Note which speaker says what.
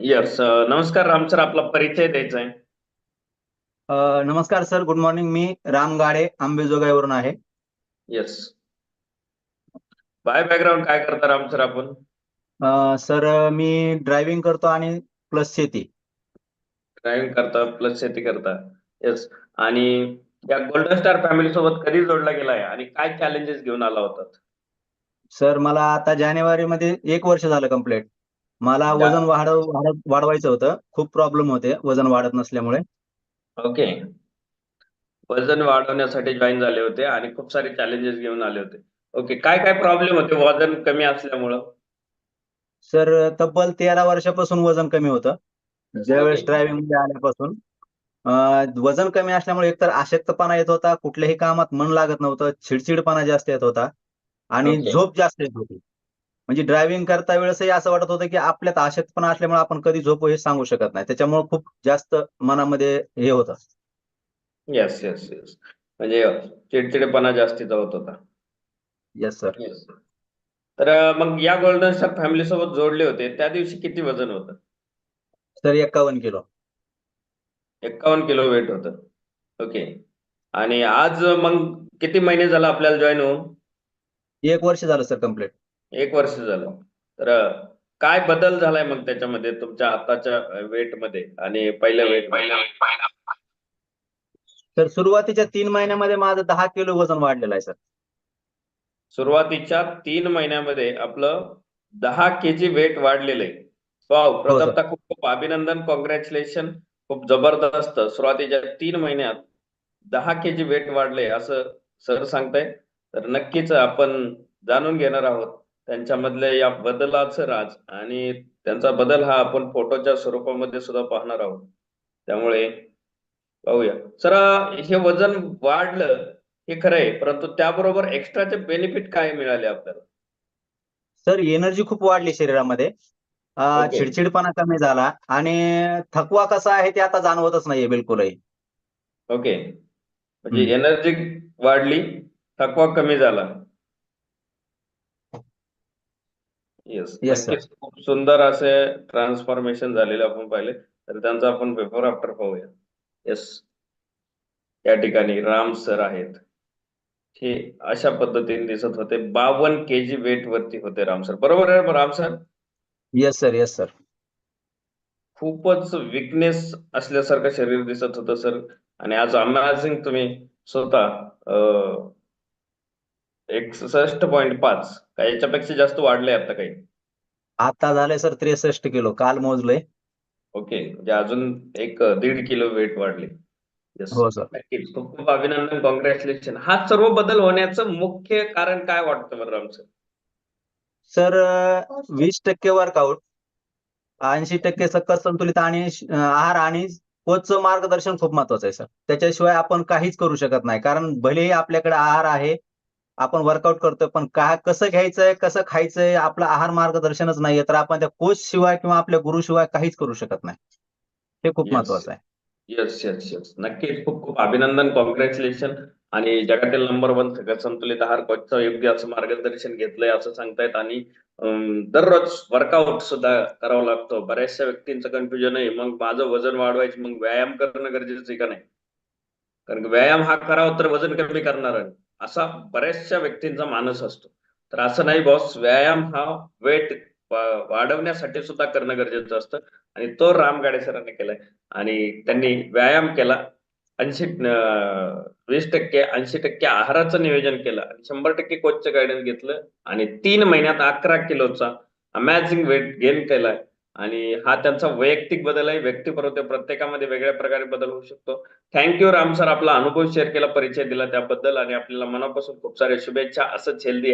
Speaker 1: Yes नमस्कार Ram sir आपला परिचय द्यायचा आहे.
Speaker 2: नमस्कार सर गुड मॉर्निंग. मी राम गाडे आंबेजोगाईवरून आहे.
Speaker 1: येस बाय बॅकग्राऊंड काय करता राम सर आपण?
Speaker 2: सर मी ड्रायव्हिंग करतो आणि प्लस शेती.
Speaker 1: ड्रायव्हिंग करता प्लस शेती करता. येस आणि या गोल्डन स्टार फॅमिली सोबत कधी जोडला गेलाय आणि काय चॅलेंजेस घेऊन आला होता
Speaker 2: सर मला आता जानेवारीमध्ये एक वर्ष झालं कंप्लीट मला वजन वाढव- वाढवायचं होतं. खूप प्रॉब्लेम होते वजन वाढत नसल्यामुळे.
Speaker 1: ओके वजन वाढवण्यासाठी जॉईन झाले होते आणि खूप सारे चॅलेंजेस घेऊन आले होते. ओके काय काय प्रॉब्लेम होते? वजन कमी असल्यामुळं?
Speaker 2: सर तब्बल तेरा वर्षापासून वजन कमी होतं. ज्यावेळेस. ड्रायव्हिंगमध्ये आल्यापासून. वजन कमी असल्यामुळे एकतर अशक्तपणा येत होता कुठल्याही कामात मन लागत नव्हतं चिडचिडपणा जास्त येत होता. आणि
Speaker 1: Okay.
Speaker 2: झोप जास्त येत होती. म्हणजे ड्रायव्हिंग करता वेळेसही असं वाटत होतं की आपल्यात अशक्तपणा असल्यामुळे आपण कधी झोपू हे सांगू शकत नाही. त्याच्यामुळे खूप जास्त मनामध्ये हे होतं.
Speaker 1: येस येस येस म्हणजे चिडचिडेपणा जास्तीचा होत होता.
Speaker 2: Yes sir
Speaker 1: Yes. तर अं, मग या गोल्डन स्टार फॅमिली सोबत जोडले होते. त्या दिवशी किती वजन होतं?
Speaker 2: सर एक्कावन्न किलो.
Speaker 1: एकावन्न किलो वेट होतं. ओके आणि आज मग किती महिने झाला आपल्याला जॉईन होऊन?
Speaker 2: एक वर्ष झालं सर कंप्लीट
Speaker 1: एक वर्ष झालं. तर काय बदल झालाय मग त्याच्यामध्ये तुमच्या आताच्या वेटमध्ये आणि पहिल्या वेट
Speaker 2: तर सुरुवातीच्या तीन महिन्यामध्ये माझं दहा किलो वजन वाढलेलं आहे सर
Speaker 1: सुरुवातीच्या तीन महिन्यामध्ये आपलं दहा केजी वेट वाढलेलं आहे. वाव प्रथमतः खूप खूप अभिनंदन कॉंग्रॅच्युलेशन खूप जबरदस्त. सुरुवातीच्या तीन महिन्यात दहा केजी वेट वाढले असं सर सांगताय. तर नक्कीच आपण जाणून घेणार आहोत त्यांच्यामधल्या या बदलाचं राज आणि त्यांचा बदल हा आपण फोटोच्या स्वरूपामध्ये सुद्धा पाहणार आहोत. त्यामुळे पाहूया. सर हे वजन वाढलं हे खरं आहे परंतु त्याबरोबर एक्स्ट्राचे बेनिफिट काय मिळाले आपल्याला?
Speaker 2: सर एनर्जी खूप वाढली शरीरामध्ये. चिडचिडपणा कमी झाला आणि थकवा कसा आहे ते आता जाणवतच नाहीये बिलकुलही.
Speaker 1: ओके. म्हणजे. एनर्जी वाढली थकवा कमी झाला. Yes
Speaker 2: Yes.
Speaker 1: नक्कीच खूप सुंदर असे ट्रान्सफॉर्मेशन झालेले आपण पाहिले. तर त्यांचा आपण बिफोर आफ्टर पाहूया. येस या ठिकाणी राम सर आहेत. हे अशा पद्धतीने दिसत होते. बावन्न केजी वेट वरती होते राम सर बरोबर आहे Ram sir
Speaker 2: yes sir yes sir
Speaker 1: खूपच विकनेस असल्यासारखं शरीर दिसत होतं सर आणि आज अमेझिंग तुम्ही स्वतः एकसष्ट पॉईंट पाच. याच्यापेक्षा जास्त वाढले आता काही?
Speaker 2: आता झालंय सर त्रेसष्ट किलो. काल मोजलंय.
Speaker 1: ओके. म्हणजे अजून एक दीड किलो वेट वाढले.
Speaker 2: हो सर.
Speaker 1: नक्कीच खूप खूप अभिनंदन. कॉंग्रॅच्युलेशन हा सर्व बदल होण्याचं मुख्य कारण काय वाटतं बरं राम सर?
Speaker 2: सर वीस टक्के वर्कआउट ऐंशी टक्के सकस संतुलित आणि आहार आणि कोचचं मार्गदर्शन खूप महत्वाचं आहे सर. त्याच्याशिवाय आपण काहीच करू शकत नाही. कारण भलेही आपल्याकडे आहार आहे आपण वर्कआउट करतोय पण का कसं घ्यायचंय कसं खायचंय आपलं आहार मार्गदर्शनच नाहीये तर आपण त्या कोच शिवाय किंवा आपल्या गुरु शिवाय काहीच करू शकत नाही. हे खूप. महत्वाचं आहे.
Speaker 1: येस येस येस नक्कीच. खूप खूप अभिनंदन कॉंग्रॅच्युलेशन आणि जगातील नंबर वन संतुलित आहार कोचचं योग्य असं मार्गदर्शन घेतलंय असं सांगतायत. आणि दररोज वर्कआउट सुद्धा करावं लागतो. बऱ्याचशा व्यक्तींचं कन्फ्युजन आहे. मग माझं वजन वाढवायचं मग व्यायाम करणं गरजेचं आहे का नाही? कारण व्यायाम हा करावा तर वजन कमी करणार आहे. असा बऱ्याचशा व्यक्तींचा मानस असतो. तर असं नाही बॉस व्यायाम हा वेट वाढवण्यासाठी सुद्धा करणं गरजेचं असतं. आणि तो राम गाडे सरांनी केलाय. आणि त्यांनी व्यायाम केला ऐंशी वीस टक्के ऐंशी टक्के आहाराचं नियोजन केलं आणि शंभर टक्के कोचचं गायडन्स घेतलं आणि तीन महिन्यात अकरा किलोचा अमॅझिंग वेट गेन केलाय. आणि हा त्यांचा वैयक्तिक बदल आहे. व्यक्तिपरत्वे प्रत्येकामध्ये वेगळ्या प्रकारे बदल होऊ शकतो. थँक्यू राम सर आपला अनुभव शेअर केला परिचय दिला त्याबद्दल आणि आपल्याला मनापासून खूप साऱ्या शुभेच्छा. असंच हेल्दी